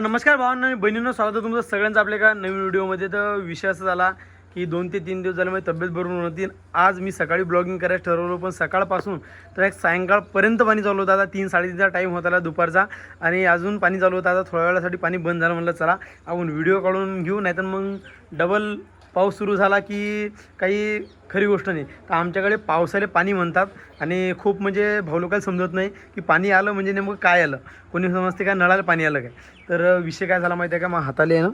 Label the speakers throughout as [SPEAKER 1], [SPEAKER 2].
[SPEAKER 1] नमस्कार भावांना आणि बहिणींना स्वागत आहे तुमचं सगळ्यांचं आपल्या एका नवीन व्हिडिओमध्ये. तर विषय असा झाला की दोन ते तीन दिवस झाले माझी तब्येत बरोबर नव्हती आज मी सकाळी ब्लॉगिंग करायचं ठरवलं पण सकाळपासून तर एक सायंकाळपर्यंत पाणी चालू होतं. आता तीन साडेतीनचा टाईम होता आला दुपारचा आणि अजून पाणी चालू होतं. आता थोड्या वेळासाठी पाणी बंद झालं म्हणलं चला आपण व्हिडिओ काढून घेऊ. नाहीतर मग डबल पाऊस सुरू झाला की काही खरी गोष्ट नाही. तर आमच्याकडे पावसाले पाणी म्हणतात आणि खूप म्हणजे भाऊ लोकांना समजत नाही की पाणी आलं म्हणजे नेमकं काय आलं. कोणी समजते काय नळाला पाणी आलं काय? तर विषय काय झाला माहिती आहे का? मग हाताले आहे ना?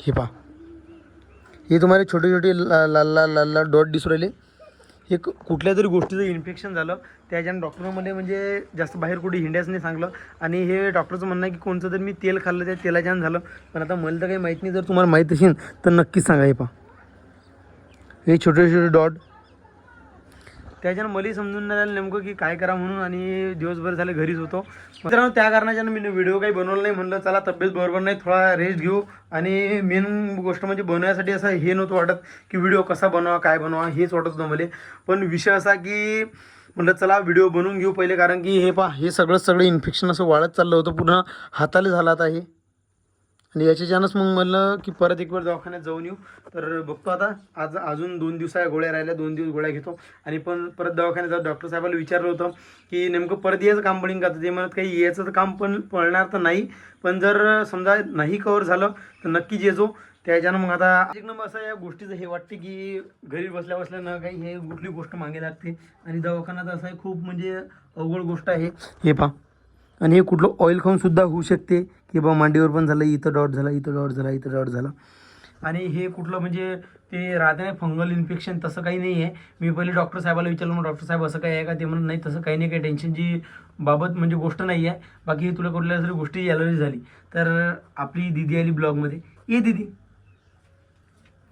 [SPEAKER 1] हे पा हे तुम्हाला छोटे छोटे ला लाल लाल लाल डॉट दिसू राहिले. हे क- कुठल्या तरी गोष्टीचं इन्फेक्शन झालं. त्याच्यानं डॉक्टरमध्ये म्हणजे जास्त बाहेर कुठे हिंड्याच नाही सांगलं. आणि हे डॉक्टरचं म्हणणं आहे की कोणतं तरी मी तेल खाल्लं त्या तेलाच्यानं झालं. पण आता मला तर काही माहीत नाही जर तुम्हाला माहीत असेल तर नक्कीच सांगा हे पा हे छोटे छोटे डॉट. त्याच्यानं मलाही समजून नाही राहिलं नेमकं की काय करा म्हणून आणि दिवसभर झाले घरीच होतो. मित्रांनो त्या कारणाच्यानं मी व्हिडिओ काही बनवलं नाही म्हणलं चला तब्येत बरोबर नाही थोडा रेस्ट घेऊ. आणि मेन गोष्ट म्हणजे बनवण्यासाठी असं हे नव्हतं वाटत की व्हिडिओ कसा बनवा काय बनवा हेच वाटत होतं मला. पण विषय असा की म्हटलं चला व्हिडिओ बनवून घेऊ पहिले कारण की हे पा हे सगळं सगळं इन्फेक्शन असं वाढत चाललं होतं. पुन्हा हाताला झालं आता हे. आणि याच्याच्यानंच मग म्हणलं की परत एक वेळ दवाखान्यात जाऊन येऊ. तर बघतो आता आज अजून दोन दिवसा गोळ्या राहिल्या दोन दिवस गोळ्या घेतो. आणि पण परत दवाखान्यात जाऊ. डॉक्टर साहेबाला विचारलं होतं की नेमकं परत यायचं काम पडेल का? तर ते म्हणत काही यायचं तर काम पण पडणार तर नाही. पण जर समजा नाही कवर झालं तर नक्कीच येतो त्याच्यानं मग आता एक नंबर असं या गोष्टीचं हे वाटते की घरी बसल्या बसल्या न काही हे कुठली गोष्ट मागे लागते. आणि दवाखान्यात असं आहे खूप म्हणजे अवघड गोष्ट आहे. हे पहा. आणि हे कुठलं ऑइल खाऊनसुद्धा होऊ शकते. की बा मांडीवर पण झालं इथं डॉट झाला इथं डॉट झाला इथं डॉट झाला. आणि हे कुठलं म्हणजे ते राहते नाही फंगल इन्फेक्शन तसं काही नाही आहे मी पहिले डॉक्टर साहेबाला विचारलं मग डॉक्टर साहेब असं काही आहे का? ते म्हणून नाही तसं काही नाही काही टेन्शनची बाबत म्हणजे गोष्ट नाही आहे बाकी हे तुला कुठल्या जरी गोष्टी ॲलर्जी झाली तर आपली दिदी आली ब्लॉगमध्ये ये दिदी.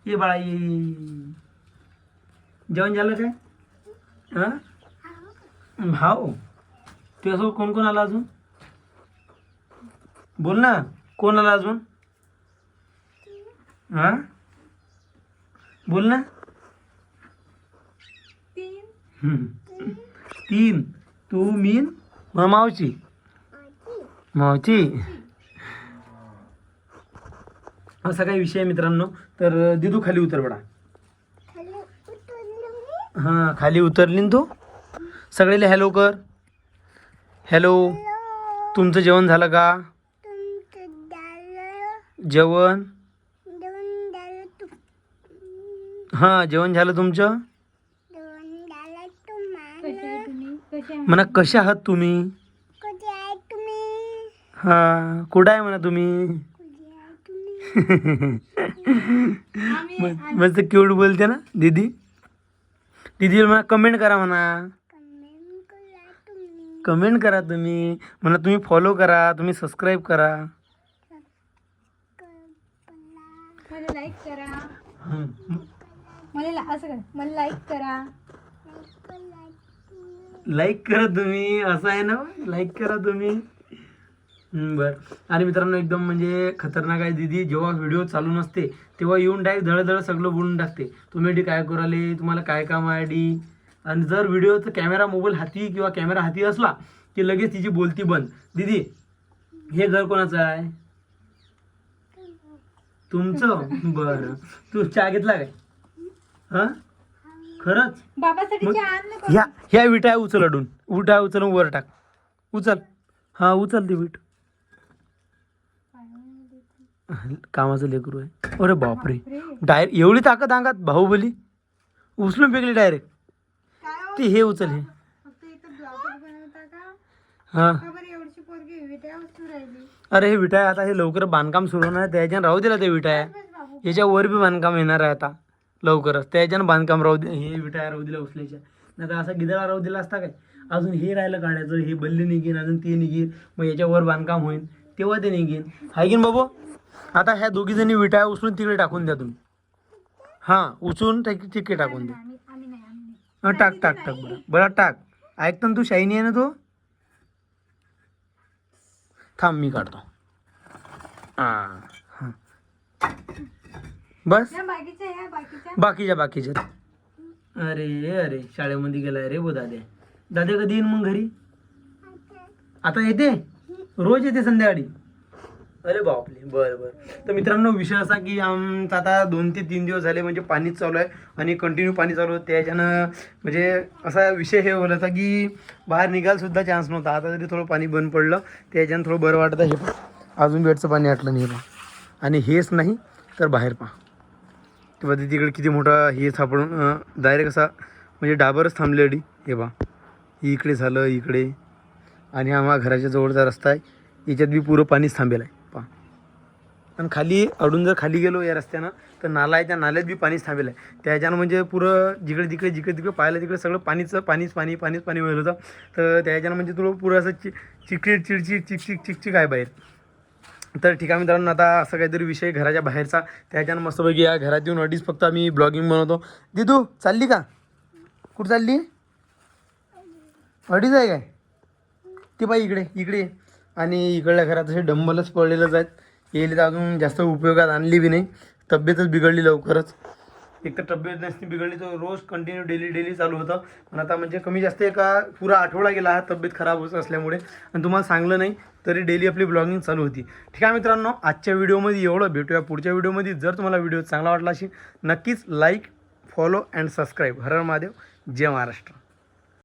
[SPEAKER 1] ये बाळा ये जेवण झालं काय? हां? भाऊ असं कोण कोण आला अजून? बोल ना कोण आला अजून? हा? बोल ना. हम्म. तीन. तू मीन मावची मावची असा काही विषय आहे मित्रांनो. तर दिदू खाली उतर बडा. हां खाली उतरली ना तू? सगळेले हॅलो कर. हॅलो तुमचं जेवण झालं का? जेवण? हां जेवण झालं तुमचं? म्हणा कशा आहात तुम्ही? हां कुठं आहे म्हणा तुम्ही? म- मस्त क्यूट बोलते ना दीदी. दीदी म्हणा कमेंट करा म्हणा. कमेंट करा तुम्ही. म्हणा तुम्ही फॉलो करा तुम्ही सबस्क्राईब करा.
[SPEAKER 2] मला लाईक करा. मला असं कर. मला लाईक करा.
[SPEAKER 1] लाईक करा तुम्ही. असं आहे ना? लाईक करा तुम्ही. बरं. आणि मित्रांनो एकदम म्हणजे खतरनाक आहे दीदी. जेव्हा व्हिडिओ चालू नसते तेव्हा येऊन डायरेक्ट धडधड सगळं बोलून टाकते. तुम्ही डी काय करू राहिले तुम्हाला काय काम आहे डी? आणि जर व्हिडिओचा कॅमेरा मोबाईल हाती किंवा कॅमेरा हाती असला की लगेच तिची बोलती बंद. दीदी हे घर कोणाचं आहे? तुमचं बरं. तू चहा घेतला काय? हां? खरंच?
[SPEAKER 2] बाबासाठी
[SPEAKER 1] मग-
[SPEAKER 2] चहा आण ना
[SPEAKER 1] ह्या ह्या विटा उचल अडून. विटा उचलून वर टाक. उचल. हा उचल ती वीट. कामाचं लेकरू आहे. अरे बापरे. डायरेक्ट एवढी ताकद अंगात बाहुबली. उचलून फेकली डायरेक्ट.
[SPEAKER 2] काय
[SPEAKER 1] ते हे उचल हे.
[SPEAKER 2] फक्त इथं ब्लॉगर बनवता का?
[SPEAKER 1] हा. अरे हे विटाय आता हे लवकर बांधकाम सुरू होणार आहे. त्याच्यानं राहू दिला ते विटाय. याच्यावर बी बांधकाम येणार आहे आता. लवकरच. त्याच्यानं बांधकाम राहू दे हे विटाय राहू दिला उचलायच्या नाही तर असा गिदळा राहू दिला असता काय? अजून हे राहिलं काढायचं हे बल्ली निघीन अजून ते निघीन. मग याच्यावर बांधकाम होईल तेव्हा ते निघीन. हाय की बाबू? आता ह्या दोघी जणी विटाय उचलून तिकडे टाकून द्या तुम्ही. हां उचलून तिकडे टाकून द्या. हां टाक टाक टाक बरं. बरं टाक. ऐकतो ना तू शाईनी आहे ना तू? थांब मी काढतो. हां बस.
[SPEAKER 2] बाकीच्या बाकीच्या.
[SPEAKER 1] अरे अरे शाळेमध्ये गेलाय रे बो दाद्या दाद्या कधी येईन मग घरी? आता येते? रोज येते संध्याकाळी? अरे बापले बरं बरं. तर मित्रांनो विषय असा की आमचा आता दोन ते तीन दिवस झाले म्हणजे पाणीच चालू आहे आणि कंटिन्यू पाणी चालू आहे. त्याच्यानं म्हणजे असा विषय हे होता की बाहेर निघालसुद्धा चान्स नव्हता. आता तरी थोडं पाणी बंद पडलं. त्याच्यानं थोडं बरं वाटतं. हे पहा. अजून बेडचं पाणी आटलं नाही हे पहा. आणि हेच नाही तर बाहेर पहा. तेव्हा तिकडे किती मोठा हे सापडून डायरेक्ट असा म्हणजे डाबरच थांबलेली हे बा इकडे झालं इकडे. आणि हा घराच्या जवळचा रस्ता आहे. याच्यात बी पुरं पाणीच थांबेल आहे. आणि खाली अडून जर खाली गेलो या रस्त्यानं तर नाला आहे त्या नाल्यात बी पाणीच थांबेलं आहे त्याच्यानं म्हणजे पुरं जिकडे तिकडे जिकडे तिकडे पाहिलं तिकडे सगळं पाणीचं पाणीच पाणी पाणीच पाणी मिळत होतं. तर त्याच्यानं म्हणजे तुला पुरं असं चि चिकचिक चिडचिड चिकचिक चिकचिक आहे बाहेर. तर ठीक आहे मित्रांनो आता असं काहीतरी विषय घराच्या बाहेरचा. त्याच्यानं मस्तपैकी या घरात येऊन अडीच फक्त आम्ही ब्लॉगिंग बनवतो. दिदू चालली का? कुठं चालली? अडीच आहे काय? ते बाई इकडे इकडे आणि इकडल्या घरात असे डंबलच पडलेलंच आहेत. येईल तर अजून जास्त उपयोगात आणली बी नाही. तब्येतच बिघडली लवकरच. एक तर तब्येत नसती बिघडली तर रोज कंटिन्यू डेली डेली चालू होतं. पण आता म्हणजे कमी जास्त एका पुरा आठवडा गेला हा तब्येत खराब होत असल्यामुळे. आणि तुम्हाला सांगलं नाही तरी डेली आपली ब्लॉगिंग चालू होती. ठीक आहे मित्रांनो आजच्या व्हिडिओमध्ये एवढं. भेटूया पुढच्या व्हिडिओमध्ये. जर तुम्हाला व्हिडिओ चांगला वाटला असेल नक्कीच लाईक फॉलो अँड सबस्क्राईब हर महादेव. जय महाराष्ट्र.